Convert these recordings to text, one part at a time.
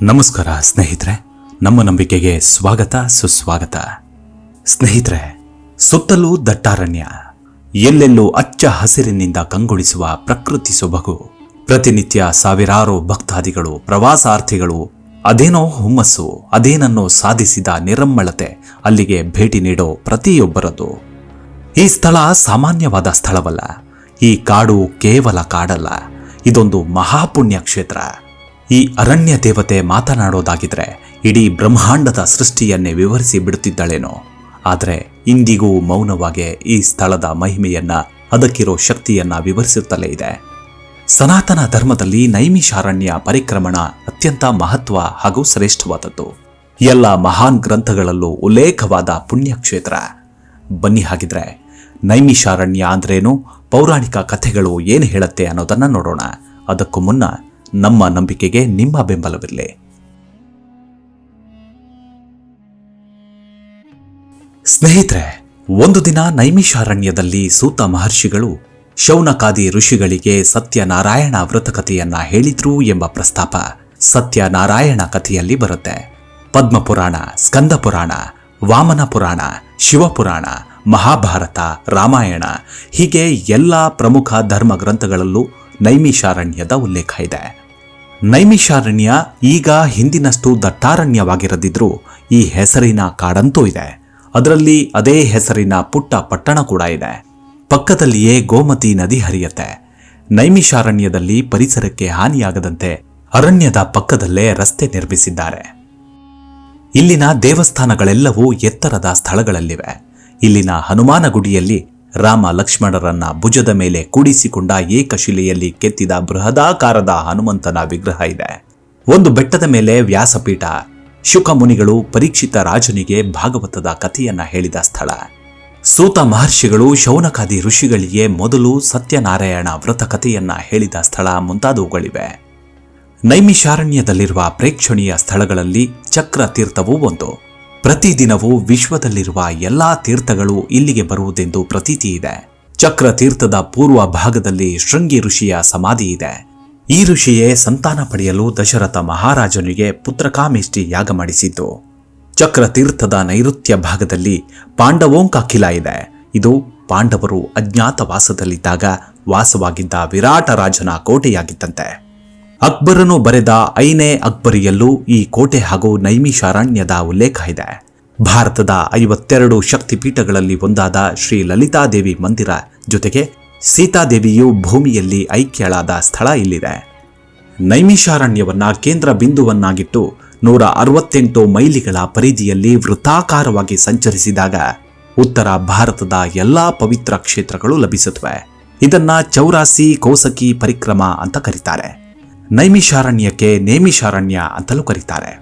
ನಮಸ್ಕಾರ ಸ್ನೇಹಿತರೆ, ನಮ್ಮ ನಂಬಿಕೆಗೆ ಸ್ವಾಗತ, ಸುಸ್ವಾಗತ. ಸ್ನೇಹಿತರೆ, ಸುತ್ತಲೂ ದಟ್ಟಾರಣ್ಯ, ಎಲ್ಲೆಲ್ಲೂ ಅಚ್ಚ ಹಸಿರಿನಿಂದ ಕಂಗೊಳಿಸುವ ಪ್ರಕೃತಿ ಸೊಬಗು. ಪ್ರತಿನಿತ್ಯ ಸಾವಿರಾರು ಭಕ್ತಾದಿಗಳು, ಪ್ರವಾಸಾರ್ಥಿಗಳು, ಅದೇನೋ ಹುಮ್ಮಸ್ಸು, ಅದೇನನ್ನೋ ಸಾಧಿಸಿದ ನಿರಮ್ಮಳತೆ ಅಲ್ಲಿಗೆ ಭೇಟಿ ನೀಡೋ ಪ್ರತಿಯೊಬ್ಬರದು. ಈ ಸ್ಥಳ ಸಾಮಾನ್ಯವಾದ ಸ್ಥಳವಲ್ಲ, ಈ ಕಾಡು ಕೇವಲ ಕಾಡಲ್ಲ, ಇದೊಂದು ಮಹಾಪುಣ್ಯ ಕ್ಷೇತ್ರ ಈ ಅರಣ್ಯ ದೇವತೆ ಮಾತನಾಡೋದಾಗಿದ್ರೆ ಇಡೀ ಬ್ರಹ್ಮಾಂಡದ ಸೃಷ್ಟಿಯನ್ನೇ ವಿವರಿಸಿ ಬಿಡುತ್ತಿದ್ದಾಳೇನೋ. ಆದರೆ ಇಂದಿಗೂ ಮೌನವಾಗಿ ಈ ಸ್ಥಳದ ಮಹಿಮೆಯನ್ನ, ಅದಕ್ಕಿರೋ ಶಕ್ತಿಯನ್ನ ವಿವರಿಸುತ್ತಲೇ ಇದೆ. ಸನಾತನ ಧರ್ಮದಲ್ಲಿ ನೈಮಿಷಾರಣ್ಯ ಪರಿಕ್ರಮಣ ಅತ್ಯಂತ ಮಹತ್ವ ಹಾಗೂ ಶ್ರೇಷ್ಠವಾದದ್ದು. ಎಲ್ಲ ಮಹಾನ್ ಗ್ರಂಥಗಳಲ್ಲೂ ಉಲ್ಲೇಖವಾದ ಪುಣ್ಯಕ್ಷೇತ್ರ. ಬನ್ನಿ ಹಾಗಿದ್ರೆ, ನೈಮಿಷಾರಣ್ಯ ಅಂದ್ರೇನು? ಪೌರಾಣಿಕ ಕಥೆಗಳು ಏನು ಹೇಳುತ್ತೆ ಅನ್ನೋದನ್ನ ನೋಡೋಣ. ಅದಕ್ಕೂ ಮುನ್ನ ನಮ್ಮ ನಂಬಿಕೆಗೆ ನಿಮ್ಮ ಬೆಂಬಲವಿರಲಿ. ಸ್ನೇಹಿತರೆ, ಒಂದು ದಿನ ನೈಮಿಷಾರಣ್ಯದಲ್ಲಿ ಸೂತ ಮಹರ್ಷಿಗಳು ಶೌನಕಾದಿ ಋಷಿಗಳಿಗೆ ಸತ್ಯನಾರಾಯಣ ವ್ರತಕಥೆಯನ್ನ ಹೇಳಿದ್ರು ಎಂಬ ಪ್ರಸ್ತಾಪ ಸತ್ಯನಾರಾಯಣ ಕಥೆಯಲ್ಲಿ ಬರುತ್ತೆ. ಪದ್ಮಪುರಾಣ ಸ್ಕಂದ ಪುರಾಣ ವಾಮನ ಪುರಾಣ ಶಿವಪುರಾಣ, ಮಹಾಭಾರತ, ರಾಮಾಯಣ ಹೀಗೆ ಎಲ್ಲ ಪ್ರಮುಖ ಧರ್ಮ ಗ್ರಂಥಗಳಲ್ಲೂ ನೈಮಿಷಾರಣ್ಯದ ಉಲ್ಲೇಖ ಇದೆ. ನೈಮಿಷಾರಣ್ಯ ಈಗ ಹಿಂದಿನಷ್ಟು ದಟ್ಟಾರಣ್ಯವಾಗಿರದಿದ್ರೂ ಈ ಹೆಸರಿನ ಕಾಡಂತೂ ಇದೆ. ಅದರಲ್ಲಿ ಅದೇ ಹೆಸರಿನ ಪುಟ್ಟ ಪಟ್ಟಣ ಕೂಡ ಇದೆ. ಪಕ್ಕದಲ್ಲಿಯೇ ಗೋಮತಿ ನದಿ ಹರಿಯತ್ತೆ. ನೈಮಿಷಾರಣ್ಯದಲ್ಲಿ ಪರಿಸರಕ್ಕೆ ಹಾನಿಯಾಗದಂತೆ ಅರಣ್ಯದ ಪಕ್ಕದಲ್ಲೇ ರಸ್ತೆ ನಿರ್ಮಿಸಿದ್ದಾರೆ. ಇಲ್ಲಿನ ದೇವಸ್ಥಾನಗಳೆಲ್ಲವೂ ಎತ್ತರದ ಸ್ಥಳಗಳಲ್ಲಿವೆ. ಇಲ್ಲಿನ ಹನುಮಾನ ಗುಡಿಯಲ್ಲಿ ರಾಮ ಲಕ್ಷ್ಮಣರನ್ನ ಭುಜದ ಮೇಲೆ ಕೂಡಿಸಿಕೊಂಡ ಏಕಶಿಲೆಯಲ್ಲಿ ಕೆತ್ತಿದ ಬೃಹದಾಕಾರದ ಹನುಮಂತನ ವಿಗ್ರಹ ಇದೆ. ಒಂದು ಬೆಟ್ಟದ ಮೇಲೆ ವ್ಯಾಸಪೀಠ. ಶುಕ ಮುನಿಗಳು ಪರೀಕ್ಷಿತ ರಾಜನಿಗೆ ಭಾಗವತದ ಕಥೆಯನ್ನ ಹೇಳಿದ ಸ್ಥಳ. ಸೂತ ಮಹರ್ಷಿಗಳು ಶೌನಕಾದಿ ಋಷಿಗಳಿಗೆ ಮೊದಲು ಸತ್ಯನಾರಾಯಣ ವ್ರತ ಕಥೆಯನ್ನ ಹೇಳಿದ ಸ್ಥಳ ಮುಂತಾದವುಗಳಿವೆ. ನೈಮಿಷಾರಣ್ಯದಲ್ಲಿರುವ ಪ್ರೇಕ್ಷಣೀಯ ಸ್ಥಳಗಳಲ್ಲಿ ಚಕ್ರ ತೀರ್ಥವೂ ಒಂದು. ಪ್ರತಿದಿನವೂ ವಿಶ್ವದಲ್ಲಿರುವ ಎಲ್ಲಾ ತೀರ್ಥಗಳು ಇಲ್ಲಿಗೆ ಬರುವುದೆಂದು ಪ್ರತೀತಿ ಇದೆ. ಚಕ್ರ ತೀರ್ಥದ ಪೂರ್ವ ಭಾಗದಲ್ಲಿ ಶೃಂಗಿ ಋಷಿಯ ಸಮಾಧಿ ಇದೆ. ಈ ಋಷಿಯೇ ಸಂತಾನ ಪಡೆಯಲು ದಶರಥ ಮಹಾರಾಜನಿಗೆ ಪುತ್ರಕಾಮೇಷ್ಟಿ ಯಾಗ ಮಾಡಿಸಿದ್ದು. ಚಕ್ರ ತೀರ್ಥದ ನೈಋತ್ಯ ಭಾಗದಲ್ಲಿ ಪಾಂಡವೋಂಕ ಕಿಲ ಇದೆ. ಇದು ಪಾಂಡವರು ಅಜ್ಞಾತವಾಸದಲ್ಲಿದ್ದಾಗ ವಾಸವಾಗಿದ್ದ ವಿರಾಟ ರಾಜನ ಕೋಟೆಯಾಗಿತ್ತಂತೆ ಅಕ್ಬರನು ಬರೆದ ಐನೇ ಅಕ್ಬರಿಯಲ್ಲೂ ಈ ಕೋಟೆ ಹಾಗೂ ನೈಮಿಷಾರಣ್ಯದ ಉಲ್ಲೇಖ ಇದೆ. ಭಾರತದ ಐವತ್ತೆರಡು ಶಕ್ತಿಪೀಠಗಳಲ್ಲಿ ಒಂದಾದ ಶ್ರೀ ಲಲಿತಾದೇವಿ ಮಂದಿರ ಜೊತೆಗೆ ಸೀತಾದೇವಿಯು ಭೂಮಿಯಲ್ಲಿ ಐಕ್ಯಳಾದ ಸ್ಥಳ ಇಲ್ಲಿದೆ. ನೈಮಿಷಾರಣ್ಯವನ್ನ ಕೇಂದ್ರ ಬಿಂದುವನ್ನಾಗಿಟ್ಟು ನೂರ ಅರವತ್ತೆಂಟು ಮೈಲಿಗಳ ಪರಿಧಿಯಲ್ಲಿ ವೃತ್ತಾಕಾರವಾಗಿ ಸಂಚರಿಸಿದಾಗ ಉತ್ತರ ಭಾರತದ ಎಲ್ಲಾ ಪವಿತ್ರ ಕ್ಷೇತ್ರಗಳು ಲಭಿಸುತ್ತವೆ. ಇದನ್ನ ಚೌರಾಸಿ ಕೋಸಕಿ ಪರಿಕ್ರಮ ಅಂತ ಕರೀತಾರೆ. ನೈಮಿಷಾರಣ್ಯಕ್ಕೆ ನೇಮಿಷಾರಣ್ಯ ಅಂತಲೂ ಕರೀತಾರೆ.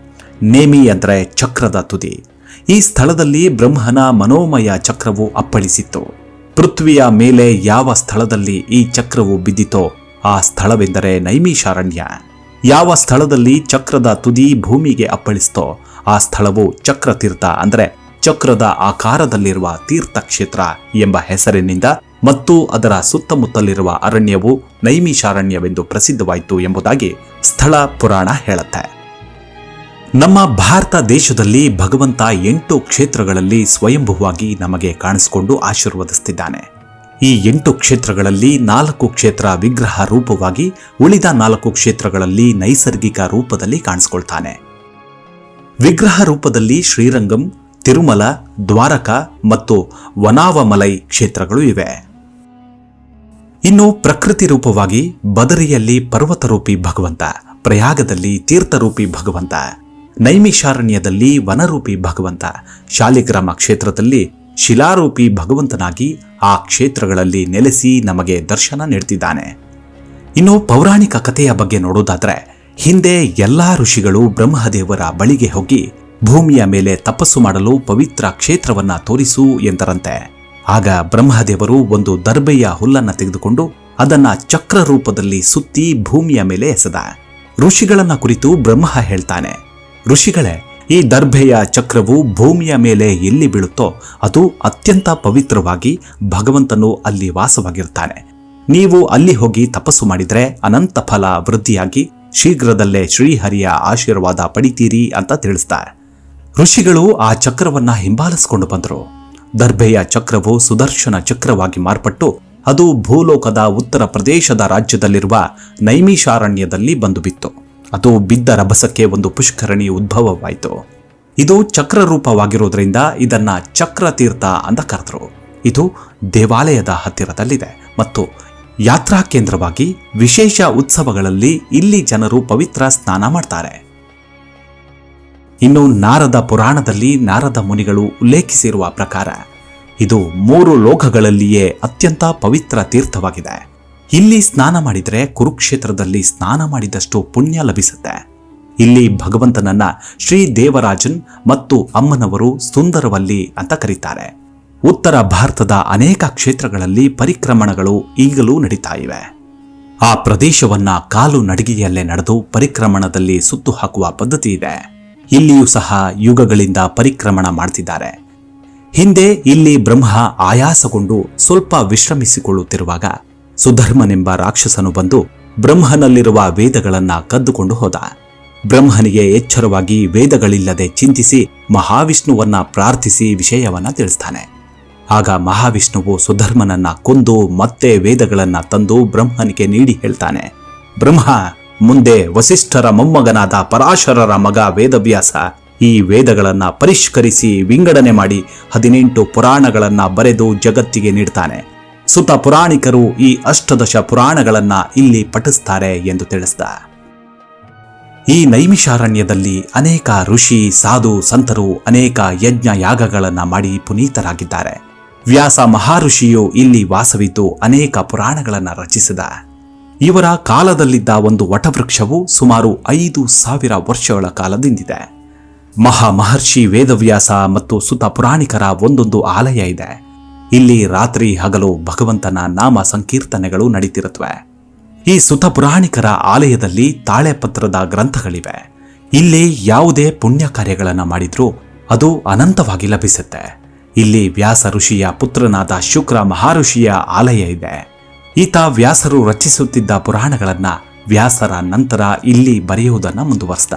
ನೇಮಿ ಅಂದರೆ ಚಕ್ರದ ತುದಿ. ಈ ಸ್ಥಳದಲ್ಲಿ ಬ್ರಹ್ಮನ ಮನೋಮಯ ಚಕ್ರವು ಅಪ್ಪಳಿಸಿತ್ತು. ಪೃಥ್ವಿಯ ಮೇಲೆ ಯಾವ ಸ್ಥಳದಲ್ಲಿ ಈ ಚಕ್ರವು ಬಿದ್ದಿತೋ ಆ ಸ್ಥಳವೆಂದರೆ ನೈಮಿಷಾರಣ್ಯ ಯಾವ ಸ್ಥಳದಲ್ಲಿ ಚಕ್ರದ ತುದಿ ಭೂಮಿಗೆ ಅಪ್ಪಳಿಸ್ತೋ ಆ ಸ್ಥಳವು ಚಕ್ರತೀರ್ಥ ಅಂದರೆ ಚಕ್ರದ ಆಕಾರದಲ್ಲಿರುವ ತೀರ್ಥಕ್ಷೇತ್ರ ಎಂಬ ಹೆಸರಿನಿಂದ ಮತ್ತು ಅದರ ಸುತ್ತಮುತ್ತಲಿರುವ ಅರಣ್ಯವು ನೈಮಿಷಾರಣ್ಯವೆಂದು ಪ್ರಸಿದ್ಧವಾಯಿತು ಎಂಬುದಾಗಿ ಸ್ಥಳ ಪುರಾಣ ಹೇಳುತ್ತೆ. ನಮ್ಮ ಭಾರತ ದೇಶದಲ್ಲಿ ಭಗವಂತ ಎಂಟು ಕ್ಷೇತ್ರಗಳಲ್ಲಿ ಸ್ವಯಂಭುವಾಗಿ ನಮಗೆ ಕಾಣಿಸಿಕೊಂಡು ಆಶೀರ್ವದಿಸುತ್ತಿದ್ದಾನೆ ಈ ಎಂಟು ಕ್ಷೇತ್ರಗಳಲ್ಲಿ ನಾಲ್ಕು ಕ್ಷೇತ್ರ ವಿಗ್ರಹ ರೂಪವಾಗಿ ಉಳಿದ ನಾಲ್ಕು ಕ್ಷೇತ್ರಗಳಲ್ಲಿ ನೈಸರ್ಗಿಕ ರೂಪದಲ್ಲಿ ಕಾಣಿಸ್ಕೊಳ್ತಾನೆ. ವಿಗ್ರಹ ರೂಪದಲ್ಲಿ ಶ್ರೀರಂಗಂ, ತಿರುಮಲ, ದ್ವಾರಕ ಮತ್ತು ವನಾವಮಲೈ ಕ್ಷೇತ್ರಗಳು ಇವೆ. ಇನ್ನು ಪ್ರಕೃತಿ ರೂಪವಾಗಿ ಬದರಿಯಲ್ಲಿ ಪರ್ವತರೂಪಿ ಭಗವಂತ, ಪ್ರಯಾಗದಲ್ಲಿ ತೀರ್ಥರೂಪಿ ಭಗವಂತ, ನೈಮಿಷಾರಣ್ಯದಲ್ಲಿ ವನರೂಪಿ ಭಗವಂತ, ಶಾಲಿಗ್ರಾಮ ಕ್ಷೇತ್ರದಲ್ಲಿ ಶಿಲಾರೂಪಿ ಭಗವಂತನಾಗಿ ಆ ಕ್ಷೇತ್ರಗಳಲ್ಲಿ ನೆಲೆಸಿ ನಮಗೆ ದರ್ಶನ ನೀಡ್ತಿದ್ದಾನೆ. ಇನ್ನು ಪೌರಾಣಿಕ ಕಥೆಯ ಬಗ್ಗೆ ನೋಡೋದಾದ್ರೆ, ಹಿಂದೆ ಎಲ್ಲಾ ಋಷಿಗಳು ಬ್ರಹ್ಮದೇವರ ಬಳಿಗೆ ಹೋಗಿ ಭೂಮಿಯ ಮೇಲೆ ತಪಸ್ಸು ಮಾಡಲು ಪವಿತ್ರ ಕ್ಷೇತ್ರವನ್ನ ತೋರಿಸು ಎಂದರಂತೆ. ಆಗ ಬ್ರಹ್ಮದೇವರು ಒಂದು ದರ್ಬೆಯ ಹುಲ್ಲನ್ನು ತೆಗೆದುಕೊಂಡು ಅದನ್ನ ಚಕ್ರ ರೂಪದಲ್ಲಿ ಸುತ್ತಿ ಭೂಮಿಯ ಮೇಲೆ ಎಸೆದ. ಋಷಿಗಳನ್ನ ಕುರಿತು ಬ್ರಹ್ಮ ಹೇಳ್ತಾನೆ, ಋಷಿಗಳೇ, ಈ ದರ್ಭೆಯ ಚಕ್ರವು ಭೂಮಿಯ ಮೇಲೆ ಎಲ್ಲಿ ಬೀಳುತ್ತೋ ಅದು ಅತ್ಯಂತ ಪವಿತ್ರವಾಗಿ ಭಗವಂತನು ಅಲ್ಲಿ ವಾಸವಾಗಿರ್ತಾನೆ. ನೀವು ಅಲ್ಲಿ ಹೋಗಿ ತಪಸ್ಸು ಮಾಡಿದರೆ ಅನಂತ ಫಲ ವೃದ್ಧಿಯಾಗಿ ಶೀಘ್ರದಲ್ಲೇ ಶ್ರೀಹರಿಯ ಆಶೀರ್ವಾದ ಪಡಿತೀರಿ ಅಂತ ತಿಳಿಸ್ತಾ ಋಷಿಗಳು ಆ ಚಕ್ರವನ್ನ ಹಿಂಬಾಲಿಸಿಕೊಂಡು ಬಂದರು. ದರ್ಭೆಯ ಚಕ್ರವು ಸುದರ್ಶನ ಚಕ್ರವಾಗಿ ಮಾರ್ಪಟ್ಟು ಅದು ಭೂಲೋಕದ ಉತ್ತರ ಪ್ರದೇಶದ ರಾಜ್ಯದಲ್ಲಿರುವ ನೈಮಿಷಾರಣ್ಯದಲ್ಲಿ ಬಂದು ಬಿತ್ತು ಅದು ಬಿದ್ದ ರಭಸಕ್ಕೆ ಒಂದು ಪುಷ್ಕರಣಿ ಉದ್ಭವವಾಯಿತು. ಇದು ಚಕ್ರ ರೂಪವಾಗಿರುವುದರಿಂದ ಇದನ್ನ ಚಕ್ರತೀರ್ಥ ಅಂತ ಕರೆದರು. ಇದು ದೇವಾಲಯದ ಹತ್ತಿರದಲ್ಲಿದೆ ಮತ್ತು ಯಾತ್ರಾ ಕೇಂದ್ರವಾಗಿ ವಿಶೇಷ ಉತ್ಸವಗಳಲ್ಲಿ ಇಲ್ಲಿ ಜನರು ಪವಿತ್ರ ಸ್ನಾನ ಮಾಡ್ತಾರೆ. ಇನ್ನು ನಾರದ ಪುರಾಣದಲ್ಲಿ ನಾರದ ಮುನಿಗಳು ಉಲ್ಲೇಖಿಸಿರುವ ಪ್ರಕಾರ, ಇದು ಮೂರು ಲೋಕಗಳಲ್ಲಿಯೇ ಅತ್ಯಂತ ಪವಿತ್ರ ತೀರ್ಥವಾಗಿದೆ. ಇಲ್ಲಿ ಸ್ನಾನ ಮಾಡಿದರೆ ಕುರುಕ್ಷೇತ್ರದಲ್ಲಿ ಸ್ನಾನ ಮಾಡಿದಷ್ಟು ಪುಣ್ಯ ಲಭಿಸುತ್ತೆ. ಇಲ್ಲಿ ಭಗವಂತನನ್ನ ಶ್ರೀ ದೇವರಾಜನ್ ಮತ್ತು ಅಮ್ಮನವರು ಸುಂದರವಲ್ಲಿ ಅಂತ ಕರೀತಾರೆ. ಉತ್ತರ ಭಾರತದ ಅನೇಕ ಕ್ಷೇತ್ರಗಳಲ್ಲಿ ಪರಿಕ್ರಮಣಗಳು ಈಗಲೂ ನಡೀತಾ ಇವೆ. ಆ ಪ್ರದೇಶವನ್ನ ಕಾಲು ನಡಿಗೆಯಲ್ಲೇ ನಡೆದು ಪರಿಕ್ರಮಣದಲ್ಲಿ ಸುತ್ತು ಹಾಕುವ ಪದ್ಧತಿ ಇದೆ. ಇಲ್ಲಿಯೂ ಸಹ ಯುಗಗಳಿಂದ ಪರಿಕ್ರಮಣ ಮಾಡ್ತಿದ್ದಾರೆ. ಹಿಂದೆ ಇಲ್ಲಿ ಬ್ರಹ್ಮ ಆಯಾಸಗೊಂಡು ಸ್ವಲ್ಪ ವಿಶ್ರಮಿಸಿಕೊಳ್ಳುತ್ತಿರುವಾಗ ಸುಧರ್ಮನೆಂಬ ರಾಕ್ಷಸನು ಬಂದು ಬ್ರಹ್ಮನಲ್ಲಿರುವ ವೇದಗಳನ್ನ ಕದ್ದುಕೊಂಡು ಹೋದ. ಬ್ರಹ್ಮನಿಗೆ ಎಚ್ಚರವಾಗಿ ವೇದಗಳಿಲ್ಲದೆ ಚಿಂತಿಸಿ ಮಹಾವಿಷ್ಣುವನ್ನ ಪ್ರಾರ್ಥಿಸಿ ವಿಷಯವನ್ನ ತಿಳಿಸ್ತಾನೆ. ಆಗ ಮಹಾವಿಷ್ಣುವು ಸುಧರ್ಮನನ್ನ ಕೊಂದು ಮತ್ತೆ ವೇದಗಳನ್ನ ತಂದು ಬ್ರಹ್ಮನಿಗೆ ನೀಡಿ ಹೇಳ್ತಾನೆ, ಬ್ರಹ್ಮ ಮುಂದೆ ವಸಿಷ್ಠರ ಮೊಮ್ಮಗನಾದ ಪರಾಶರರ ಮಗ ವೇದವ್ಯಾಸ ಈ ವೇದಗಳನ್ನು ಪರಿಷ್ಕರಿಸಿ ವಿಂಗಡಣೆ ಮಾಡಿ ಹದಿನೆಂಟು ಪುರಾಣಗಳನ್ನ ಬರೆದು ಜಗತ್ತಿಗೆ ನೀಡ್ತಾನೆ. ಸುತ ಪುರಾಣಿಕರು ಈ ಅಷ್ಟದಶ ಪುರಾಣಗಳನ್ನ ಇಲ್ಲಿ ಪಠಿಸ್ತಾರೆ ಎಂದು ತಿಳಿಸಿದ. ಈ ನೈಮಿಷಾರಣ್ಯದಲ್ಲಿ ಅನೇಕ ಋಷಿ, ಸಾಧು, ಸಂತರು ಅನೇಕ ಯಜ್ಞ ಯಾಗಗಳನ್ನು ಮಾಡಿ ಪುನೀತರಾಗಿದ್ದಾರೆ. ವ್ಯಾಸ ಮಹಾಋಷಿಯು ಇಲ್ಲಿ ವಾಸವಿದ್ದು ಅನೇಕ ಪುರಾಣಗಳನ್ನು ರಚಿಸಿದ. ಇವರ ಕಾಲದಲ್ಲಿದ್ದ ಒಂದು ವಟವೃಕ್ಷವು ಸುಮಾರು ಐದು ಸಾವಿರ ವರ್ಷಗಳ ಕಾಲದಿಂದಿದೆ. ಮಹಾ ಮಹರ್ಷಿ ವೇದವ್ಯಾಸ ಮತ್ತು ಸುತ ಪುರಾಣಿಕರ ಒಂದೊಂದು ಆಲಯ ಇದೆ. ಇಲ್ಲಿ ರಾತ್ರಿ ಹಗಲು ಭಗವಂತನ ನಾಮ ಸಂಕೀರ್ತನೆಗಳು ನಡೀತಿರುತ್ತವೆ ಈ ಸುತ ಪುರಾಣಿಕರ ಆಲಯದಲ್ಲಿ ತಾಳೆಪತ್ರದ ಗ್ರಂಥಗಳಿವೆ. ಇಲ್ಲಿ ಯಾವುದೇ ಪುಣ್ಯ ಕಾರ್ಯಗಳನ್ನು ಮಾಡಿದ್ರೂ ಅದು ಅನಂತವಾಗಿ ಲಭಿಸುತ್ತೆ. ಇಲ್ಲಿ ವ್ಯಾಸ ಋಷಿಯ ಪುತ್ರನಾದ ಶುಕ್ರ ಮಹಾಋಷಿಯ ಆಲಯ ಇದೆ. ಈತ ವ್ಯಾಸರು ರಚಿಸುತ್ತಿದ್ದ ಪುರಾಣಗಳನ್ನ ವ್ಯಾಸರ ನಂತರ ಇಲ್ಲಿ ಬರೆಯುವುದನ್ನು ಮುಂದುವರೆಸಿದ.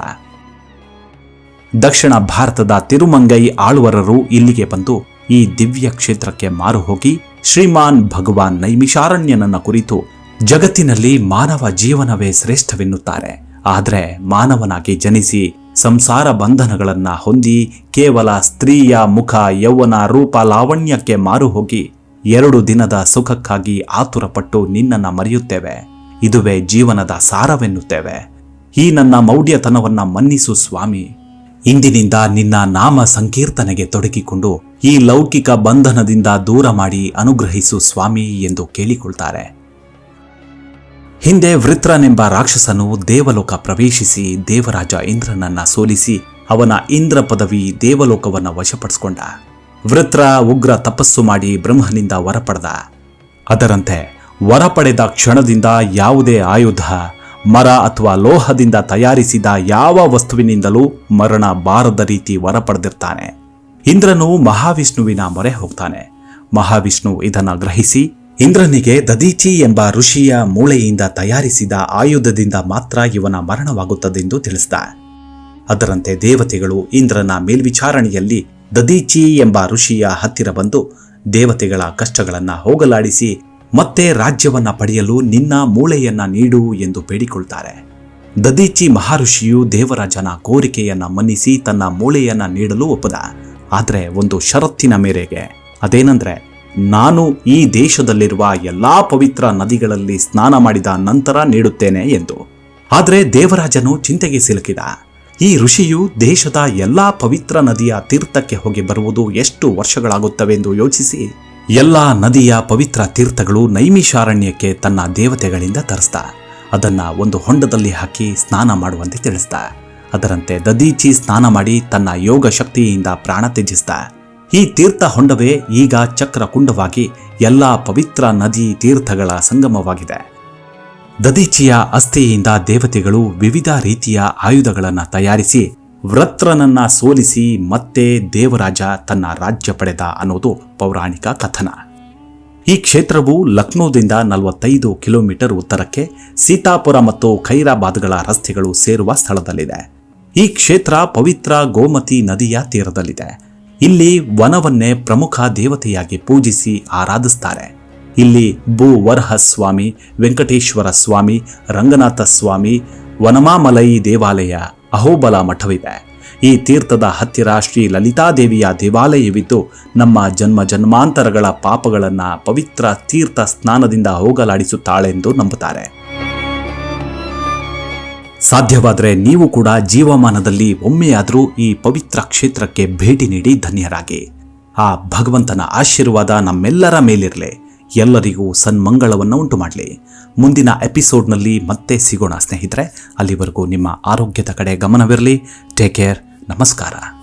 ದಕ್ಷಿಣ ಭಾರತದ ತಿರುಮಂಗೈ ಆಳ್ವರರು ಇಲ್ಲಿಗೆ ಬಂದು ಈ ದಿವ್ಯ ಕ್ಷೇತ್ರಕ್ಕೆ ಮಾರು ಹೋಗಿ ಶ್ರೀಮಾನ್ ಭಗವಾನ್ ನೈಮಿಷಾರಣ್ಯನನ್ನ ಕುರಿತು ಜಗತ್ತಿನಲ್ಲಿ ಮಾನವ ಜೀವನವೇ ಶ್ರೇಷ್ಠವೆನ್ನುತ್ತಾರೆ. ಆದರೆ ಮಾನವನಾಗಿ ಜನಿಸಿ ಸಂಸಾರ ಬಂಧನಗಳನ್ನ ಹೊಂದಿ ಕೇವಲ ಸ್ತ್ರೀಯ ಮುಖ, ಯೌವನ ರೂಪ, ಲಾವಣ್ಯಕ್ಕೆ ಮಾರು ಎರಡು ದಿನದ ಸುಖಕ್ಕಾಗಿ ಆತುರಪಟ್ಟು ನಿನ್ನನ್ನ ಮರೆಯುತ್ತೇವೆ. ಇದುವೇ ಜೀವನದ ಸಾರವೆನ್ನುತ್ತೇವೆ. ಈ ನನ್ನ ಮೌಢ್ಯತನವನ್ನ ಮನ್ನಿಸು ಸ್ವಾಮಿ. ಇಂದಿನಿಂದ ನಿನ್ನ ನಾಮ ಸಂಕೀರ್ತನೆಗೆ ತೊಡಗಿಕೊಂಡು ಈ ಲೌಕಿಕ ಬಂಧನದಿಂದ ದೂರ ಮಾಡಿ ಅನುಗ್ರಹಿಸು ಸ್ವಾಮಿ ಎಂದು ಕೇಳಿಕೊಳ್ತಾರೆ. ಹಿಂದೆ ವೃತ್ರನೆಂಬ ರಾಕ್ಷಸನು ದೇವಲೋಕ ಪ್ರವೇಶಿಸಿ ದೇವರಾಜ ಇಂದ್ರನನ್ನ ಸೋಲಿಸಿ ಅವನ ಇಂದ್ರ ಪದವಿ ದೇವಲೋಕವನ್ನ ವಶಪಡಿಸಿಕೊಂಡ. ವೃತ್ರ ಉಗ್ರ ತಪಸ್ಸು ಮಾಡಿ ಬ್ರಹ್ಮನಿಂದ ವರ ಪಡೆದ ಅದರಂತೆ ವರ ಪಡೆದ ಕ್ಷಣದಿಂದ ಯಾವುದೇ ಆಯುಧ, ಮರ ಅಥವಾ ಲೋಹದಿಂದ ತಯಾರಿಸಿದ ಯಾವ ವಸ್ತುವಿನಿಂದಲೂ ಮರಣ ಬಾರದ ರೀತಿ ವರ ಪಡೆದಿರ್ತಾನೆ ಇಂದ್ರನು ಮಹಾವಿಷ್ಣುವಿನ ಮೊರೆ ಹೋಗ್ತಾನೆ. ಮಹಾವಿಷ್ಣು ಇದನ್ನು ಗ್ರಹಿಸಿ, ಇಂದ್ರನಿಗೆ ದದೀಚಿ ಎಂಬ ಋಷಿಯ ಮೂಳೆಯಿಂದ ತಯಾರಿಸಿದ ಆಯುಧದಿಂದ ಮಾತ್ರ ಇವನ ಮರಣವಾಗುತ್ತದೆಂದು ತಿಳಿಸಿದ. ಅದರಂತೆ ದೇವತೆಗಳು ಇಂದ್ರನ ಮೇಲ್ವಿಚಾರಣೆಯಲ್ಲಿ ದದೀಚಿ ಎಂಬ ಋಷಿಯ ಹತ್ತಿರ ಬಂದು ದೇವತೆಗಳ ಕಷ್ಟಗಳನ್ನು ಹೋಗಲಾಡಿಸಿ ಮತ್ತೆ ರಾಜ್ಯವನ್ನ ಪಡೆಯಲು ನಿನ್ನ ಮೂಳೆಯನ್ನ ನೀಡು ಎಂದು ಬೇಡಿಕೊಳ್ತಾರೆ. ದದೀಚಿ ಮಹಾಋಷಿಯು ದೇವರಾಜನ ಕೋರಿಕೆಯನ್ನ ಮನ್ನಿಸಿ ತನ್ನ ಮೂಳೆಯನ್ನ ನೀಡಲು ಒಪ್ಪದ. ಆದರೆ ಒಂದು ಷರತ್ತಿನ ಮೇರೆಗೆ ಅದೇನೆಂದರೆ, ನಾನು ಈ ದೇಶದಲ್ಲಿರುವ ಎಲ್ಲಾ ಪವಿತ್ರ ನದಿಗಳಲ್ಲಿ ಸ್ನಾನ ಮಾಡಿದ ನಂತರ ನೀಡುತ್ತೇನೆ ಎಂದು. ಆದರೆ ದೇವರಾಜನು ಚಿಂತೆಗೆ ಸಿಲುಕಿದ. ಈ ಋಷಿಯು ದೇಶದ ಎಲ್ಲಾ ಪವಿತ್ರ ನದಿಯ ತೀರ್ಥಕ್ಕೆ ಹೋಗಿ ಬರುವುದು ಎಷ್ಟು ವರ್ಷಗಳಾಗುತ್ತವೆಂದು ಯೋಚಿಸಿ ಎಲ್ಲಾ ನದಿಯ ಪವಿತ್ರ ತೀರ್ಥಗಳು ನೈಮಿಷಾರಣ್ಯಕ್ಕೆ ತನ್ನ ದೇವತೆಗಳಿಂದ ತರಿಸ್ದ ಅದನ್ನ ಒಂದು ಹೊಂಡದಲ್ಲಿ ಹಾಕಿ ಸ್ನಾನ ಮಾಡುವಂತೆ ತಿಳಿಸ್ದ ಅದರಂತೆ ದದೀಚಿ ಸ್ನಾನ ಮಾಡಿ ತನ್ನ ಯೋಗ ಶಕ್ತಿಯಿಂದ ಪ್ರಾಣ ತ್ಯಜಿಸ್ದ ಈ ತೀರ್ಥ ಹೊಂಡವೇ ಈಗ ಚಕ್ರಕುಂಡವಾಗಿ ಎಲ್ಲಾ ಪವಿತ್ರ ನದಿ ತೀರ್ಥಗಳ ಸಂಗಮವಾಗಿದೆ. ದದೀಚಿಯ ಅಸ್ಥಿಯಿಂದ ದೇವತೆಗಳು ವಿವಿಧ ರೀತಿಯ ಆಯುಧಗಳನ್ನು ತಯಾರಿಸಿ ವೃತ್ರನನ್ನ ಸೋಲಿಸಿ ಮತ್ತೆ ದೇವರಾಜ ತನ್ನ ರಾಜ್ಯ ಪಡೆದ ಅನ್ನೋದು ಪೌರಾಣಿಕ ಕಥನ. ಈ ಕ್ಷೇತ್ರವು ಲಕ್ನೋದಿಂದ ನಲವತ್ತೈದು ಕಿಲೋಮೀಟರ್ ಉತ್ತರಕ್ಕೆ ಸೀತಾಪುರ ಮತ್ತು ಖೈರಾಬಾದ್ಗಳ ರಸ್ತೆಗಳು ಸೇರುವ ಸ್ಥಳದಲ್ಲಿದೆ. ಈ ಕ್ಷೇತ್ರ ಪವಿತ್ರ ಗೋಮತಿ ನದಿಯ ತೀರದಲ್ಲಿದೆ. ಇಲ್ಲಿ ವನವನ್ನೇ ಪ್ರಮುಖ ದೇವತೆಯಾಗಿ ಪೂಜಿಸಿ ಆರಾಧಿಸ್ತಾರೆ. ಇಲ್ಲಿ ಭೂವರ್ಹ ಸ್ವಾಮಿ, ವೆಂಕಟೇಶ್ವರ ಸ್ವಾಮಿ, ರಂಗನಾಥ ಸ್ವಾಮಿ ವನಮಾಮಲೈ ದೇವಾಲಯ, ಅಹೋಬಲ ಮಠವಿದೆ. ಈ ತೀರ್ಥದ ಹತ್ತಿರ ಶ್ರೀ ಲಲಿತಾದೇವಿಯ ದೇವಾಲಯವಿದ್ದು, ನಮ್ಮ ಜನ್ಮ ಜನ್ಮಾಂತರಗಳ ಪಾಪಗಳನ್ನು ಪವಿತ್ರ ತೀರ್ಥ ಸ್ನಾನದಿಂದ ಹೋಗಲಾಡಿಸುತ್ತಾಳೆಂದು ನಂಬುತ್ತಾರೆ. ಸಾಧ್ಯವಾದರೆ ನೀವು ಕೂಡ ಜೀವಮಾನದಲ್ಲಿ ಒಮ್ಮೆಯಾದರೂ ಈ ಪವಿತ್ರ ಕ್ಷೇತ್ರಕ್ಕೆ ಭೇಟಿ ನೀಡಿ ಧನ್ಯರಾಗಿ. ಆ ಭಗವಂತನ ಆಶೀರ್ವಾದ ನಮ್ಮೆಲ್ಲರ ಮೇಲಿರಲಿ. ಎಲ್ಲರಿಗೂ ಸನ್ಮಂಗಳವನ್ನು ಉಂಟು ಮಾಡಲಿ ಮುಂದಿನ ಎಪಿಸೋಡ್ನಲ್ಲಿ ಮತ್ತೆ ಸಿಗೋಣ ಸ್ನೇಹಿತರೆ. ಅಲ್ಲಿವರೆಗೂ ನಿಮ್ಮ ಆರೋಗ್ಯದ ಕಡೆ ಗಮನವಿರಲಿ. ಟೇಕ್ ಕೇರ್ ನಮಸ್ಕಾರ.